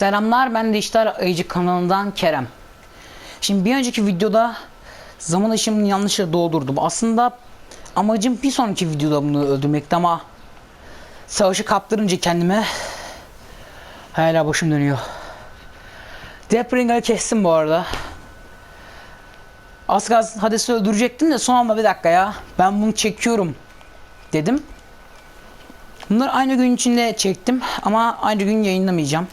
Selamlar ben İşler Ayıcı kanalından Kerem. Şimdi bir önceki videoda zaman aşımını yanlışla doldurdum. Aslında amacım bir sonraki videoda bunu öldürmekti ama savaşı kaptırınca kendime hala başım dönüyor. Deathbringer'ı kestim bu arada. Az kalsın Hades'i öldürecektim de son anda bir dakika ya. Ben bunu çekiyorum dedim. Bunları aynı gün içinde çektim ama aynı gün yayınlamayacağım.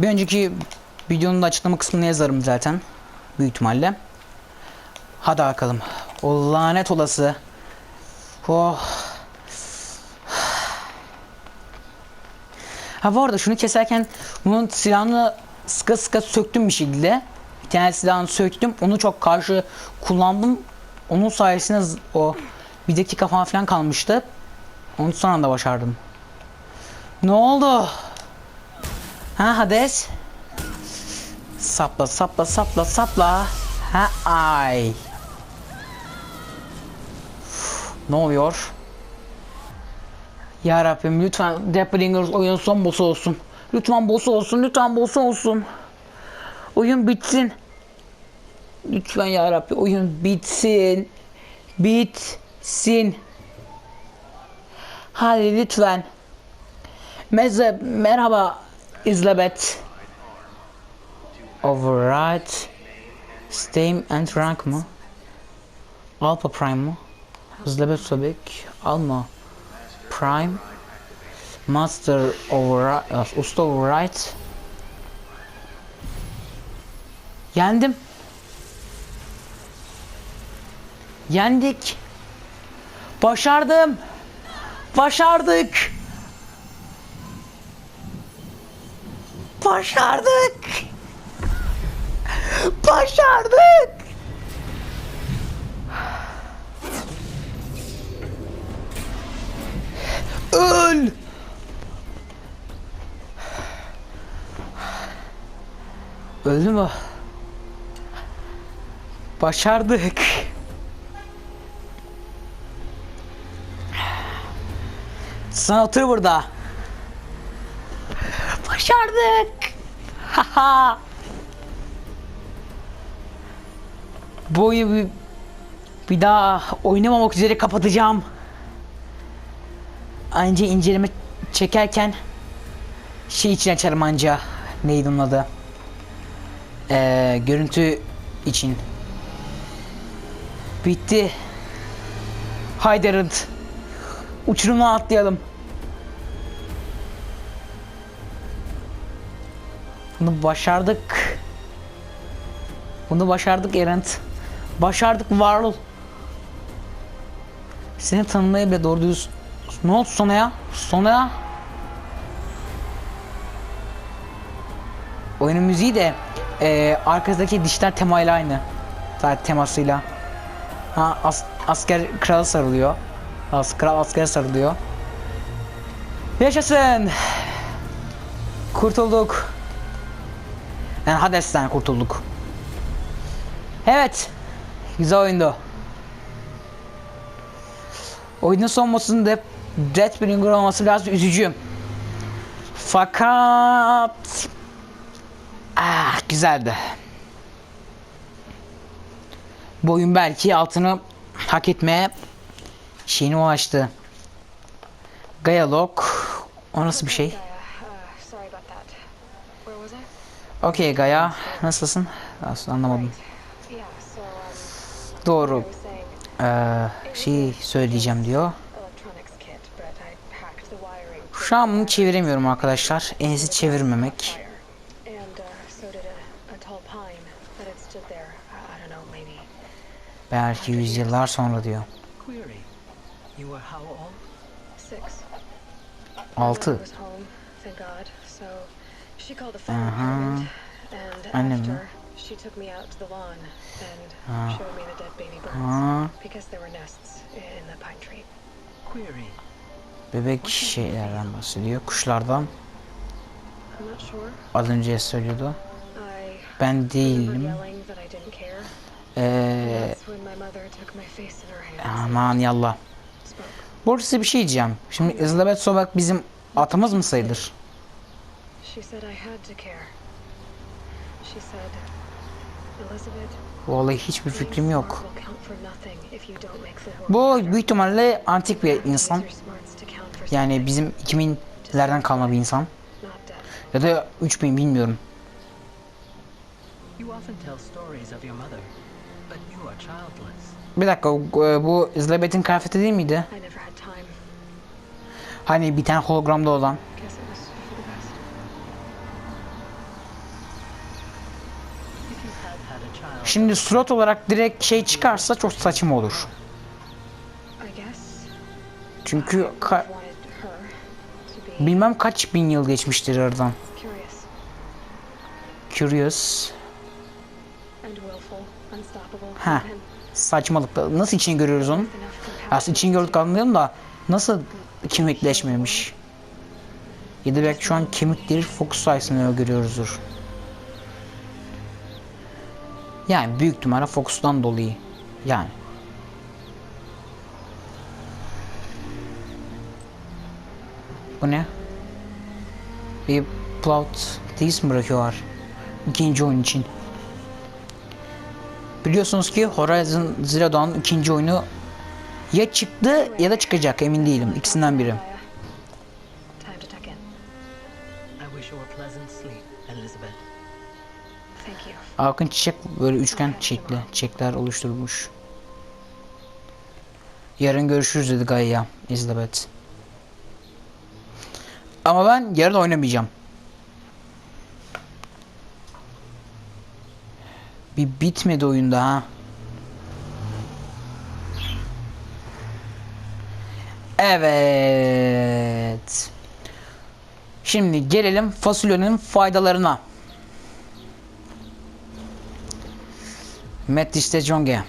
Bir önceki videonun da açıklama kısmına yazarım zaten. Büyük ihtimalle. Hadi bakalım. O lanet olası. Oh. Ha bu arada şunu keserken bunun silahını sıka sıka söktüm bir şekilde. Bir tane silahını söktüm. Onu çok karşı kullandım. Onun sayesinde o bir dakika falan filan kalmıştı. Onu son anda başardım. Ne oldu? Ha Hades? Sapla sapla sapla sapla. Ha ay. Ne oluyor? Ya Rabbim lütfen Deathbringer oyun son boss olsun. Lütfen boss olsun, lütfen boss olsun. Oyun bitsin. Lütfen ya Rabbi oyun bitsin. Bitsin. Hadi lütfen. Meze merhaba Elizabeth. Override. Steam and rank mı? Alpha Prime mı? Elizabeth Sobek. Alma. Prime. Master Override. Usta Override. Yendim. Yendik. Başardım. Başardık. Başardık. Başardık. Öl. Öldü mü? Başardık. Sen otur burada. Başardık. Bu oyunu bir, bir daha oynamamak üzere kapatacağım. Anca inceleme çekerken şey için açarım anca. Neydi onun adı? Ee, görüntü için. Bitti. Haydi Rıd. Uçurumdan atlayalım. Bunu başardık. Bunu başardık Erent. Başardık Varol. Seni tanımaya bile doğru düz... Ne oldu sonra ya? Sonra ya? Oyunun müziği de e, arkasındaki dijital temayla aynı. Zaten temasıyla. Ha as, asker kral sarılıyor. As, kral asker sarılıyor. Yaşasın. Kurtulduk. Yani Hades'ten kurtulduk. Evet. Güzel oyundu. Oyunun son boss'un da Deathbringer olması biraz üzücü. Fakat ah, güzeldi. Bu oyun belki altını hak etmeye şeyine ulaştı. Gayalog o nasıl bir şey? Okey Gaya nasılsın? Aslında anlamadım. Doğru. Ee, şey söyleyeceğim diyor. Şu an bunu çeviremiyorum arkadaşlar. En iyisi çevirmemek. Belki yüzyıllar sonra diyor. Altı. She called the fire Uh-huh. department, and after she took me out to the lawn and Ah. showed me the dead baby birds Aa, because there were nests in the pine tree. Query. bebek şeylerden bahsediyor. Kuşlardan. I'm not sure. Az önce söylüyordu. I Ben değilim. Ee, That's when my mother took my face in her hands and aman yallah. Bu arada size bir şey diyeceğim. Şimdi Elizabeth Sobek bizim atımız mı sayılır? She said I had to care. She said, Elizabeth, Vallahi hiçbir fikrim yok. smart will count for nothing if you don't make the world Bu büyük ihtimalle antik bir insan. your smarts to count for Yani bizim 2000'lerden kalma bir insan. Ya da 3000 bilmiyorum. You often tell stories of your mother, but you are childless. Bir dakika e, bu Elizabeth'in kıyafeti değil miydi? I never had time. Hani bir tane hologramda olan. Şimdi slot olarak direkt şey çıkarsa çok saçma olur. Çünkü ka- bilmem kaç bin yıl geçmiştir aradan. curious Ha. Saçmalık. Nasıl içini görüyoruz compassion Aslında içini gördük anlayalım da nasıl kemikleşmemiş? Ya da belki şu an kemikleri fokus sayesinde görüyoruzdur. Yani büyük ihtimalle fokustan dolayı. Yani. Bu ne? Bir plot mi bırakıyorlar? İkinci oyun için. Biliyorsunuz ki Horizon Zero Dawn ikinci oyunu ya çıktı ya da çıkacak emin değilim. İkisinden biri. Akın çiçek böyle üçgen çiçekli çiçekler oluşturmuş. Yarın görüşürüz dedi Gaia Elizabeth. Ama ben yarın oynamayacağım. Bir bitmedi oyunda ha. Evet. Şimdi gelelim fasulyenin faydalarına. Matt Jonge.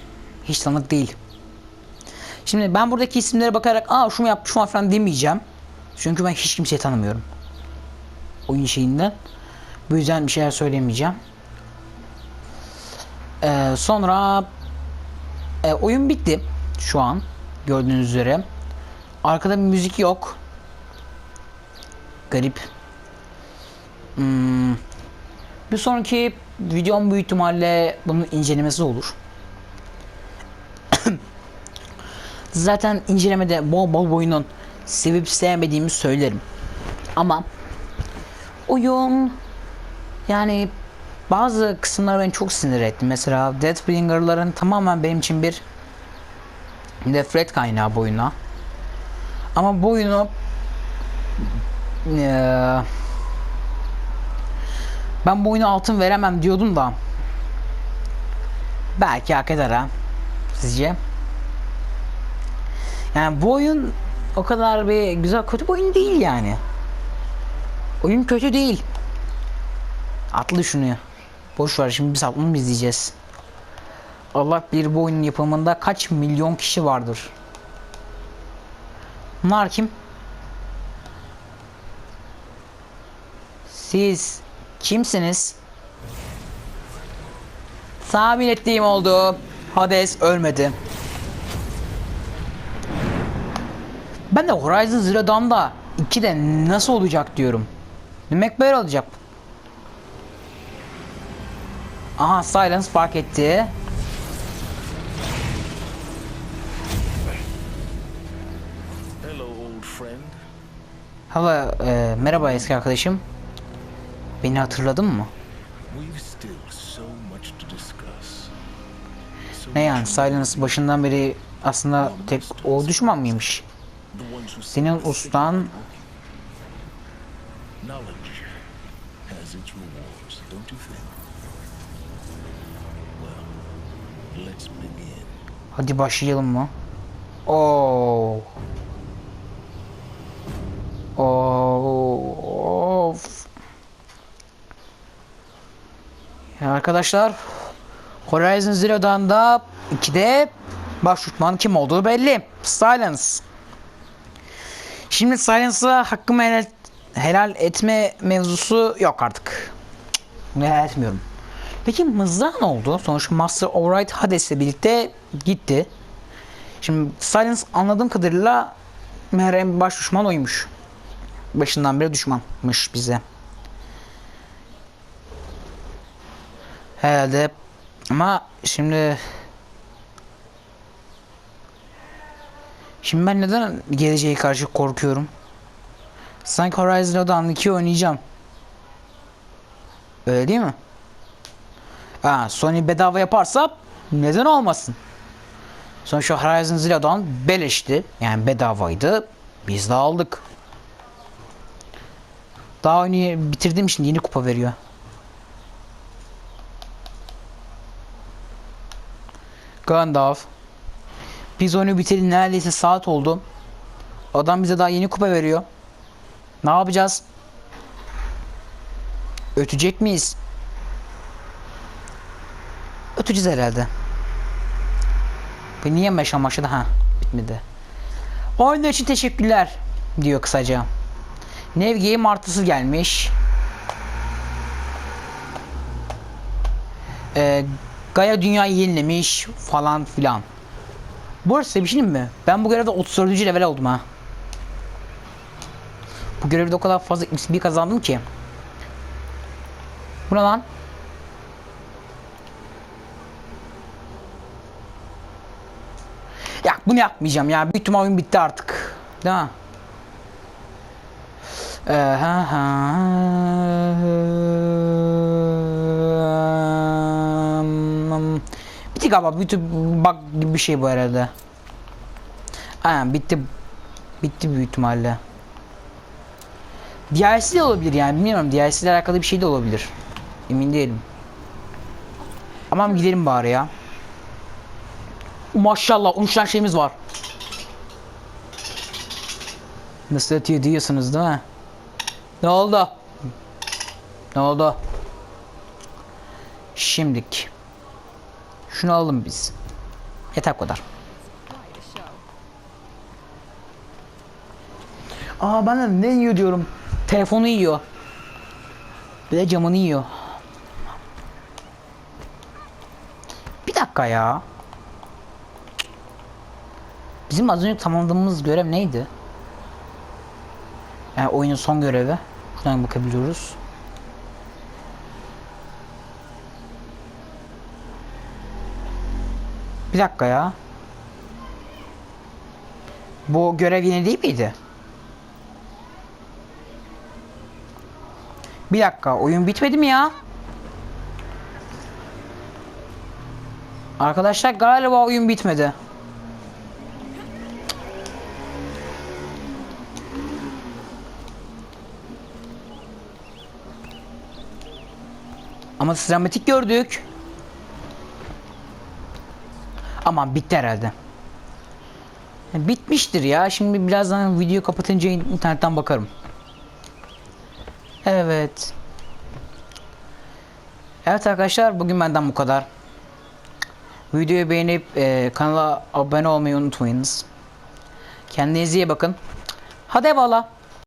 Hiç tanıdık değil. Şimdi ben buradaki isimlere bakarak aa şu mu yapmış falan demeyeceğim. Çünkü ben hiç kimseyi tanımıyorum. Oyun şeyinden. Bu yüzden bir şeyler söylemeyeceğim. Ee, sonra e, oyun bitti şu an gördüğünüz üzere. Arkada bir müzik yok. Garip. Hmm. Bir sonraki videom büyük ihtimalle bunun incelemesi olur. Zaten incelemede bol bol oyunun sevip sevmediğimi söylerim. Ama oyun yani bazı kısımlar beni çok sinir etti. Mesela Deathbringer'ların tamamen benim için bir nefret kaynağı bu oyuna. Ama bu oyunu ben bu oyuna altın veremem diyordum da belki hak eder ha sizce? Yani bu oyun o kadar bir güzel kötü bir oyun değil yani. Oyun kötü değil. Atlı şunu. Boş ver şimdi biz atlını izleyeceğiz. Allah bilir bu oyunun yapımında kaç milyon kişi vardır. Bunlar kim? Siz kimsiniz? Tahmin ettiğim oldu. Hades ölmedi. Ben de Horizon Zero Dawn'da 2'de nasıl olacak diyorum. Demek böyle olacak. Aha Silence fark etti. Hello, old friend. Hava e, merhaba eski arkadaşım. Beni hatırladın mı? Ne yani Silence başından beri aslında tek o düşman mıymış? Senin ustan. Hadi başlayalım mı? Oo. Arkadaşlar Horizon Zero Dawn'da 2'de baş tutman kim olduğu belli. Silence. Şimdi Silence'a hakkımı helal, helal etme mevzusu yok artık. Helal etmiyorum. Peki mızrağı ne oldu? Sonuçta Master Override Hades'le birlikte gitti. Şimdi Silence anladığım kadarıyla meğer en baş düşman oymuş. Başından beri düşmanmış bize. Herhalde ama şimdi Şimdi ben neden geleceğe karşı korkuyorum? Sanki Horizon Zero Dawn 2 oynayacağım. Öyle değil mi? Ha, Sony bedava yaparsa neden olmasın? Sonuçta Horizon Zero Dawn beleşti. Yani bedavaydı. Biz de aldık. Daha oyunu bitirdiğim için yeni kupa veriyor. Gandalf. Biz oyunu bitirdik neredeyse saat oldu. Adam bize daha yeni kupa veriyor. Ne yapacağız? Ötecek miyiz? Öteceğiz herhalde. Bu niye meşan başladı? Ha bitmedi. Oyun için teşekkürler diyor kısaca. Nev Game gelmiş. Ee, Gaia dünyayı yenilemiş falan filan. Bu arada size şey mi? Ben bu görevde 34. level oldum ha. Bu görevde o kadar fazla XP kazandım ki. Bu ne lan? Ya bunu yapmayacağım ya. Büyük ihtimal oyun bitti artık. Değil mi? Ee, ha, ha. Galiba. Bitti bak gibi bir şey bu herhalde. Aynen bitti. Bitti büyük ihtimalle. DLC de olabilir yani bilmiyorum. DLC ile alakalı bir şey de olabilir. Emin değilim. Ama gidelim bari ya. Maşallah 13 tane şeyimiz var. Nasıl ötüyor diyorsunuz değil mi? Ne oldu? Ne oldu? Şimdik. Şunu alalım biz. Yeter bu kadar. Aa ben de ne yiyor diyorum. Telefonu yiyor. Bir de camını yiyor. Bir dakika ya. Bizim az önce tamamladığımız görev neydi? Yani oyunun son görevi. Şuradan bakabiliyoruz. Bir dakika ya. Bu görev yine değil miydi? Bir dakika oyun bitmedi mi ya? Arkadaşlar galiba oyun bitmedi. Ama sinematik gördük. Aman bitti herhalde. Bitmiştir ya. Şimdi birazdan video kapatınca internetten bakarım. Evet. Evet arkadaşlar bugün benden bu kadar. Videoyu beğenip e, kanala abone olmayı unutmayınız. Kendinize iyi bakın. Hadi eyvallah.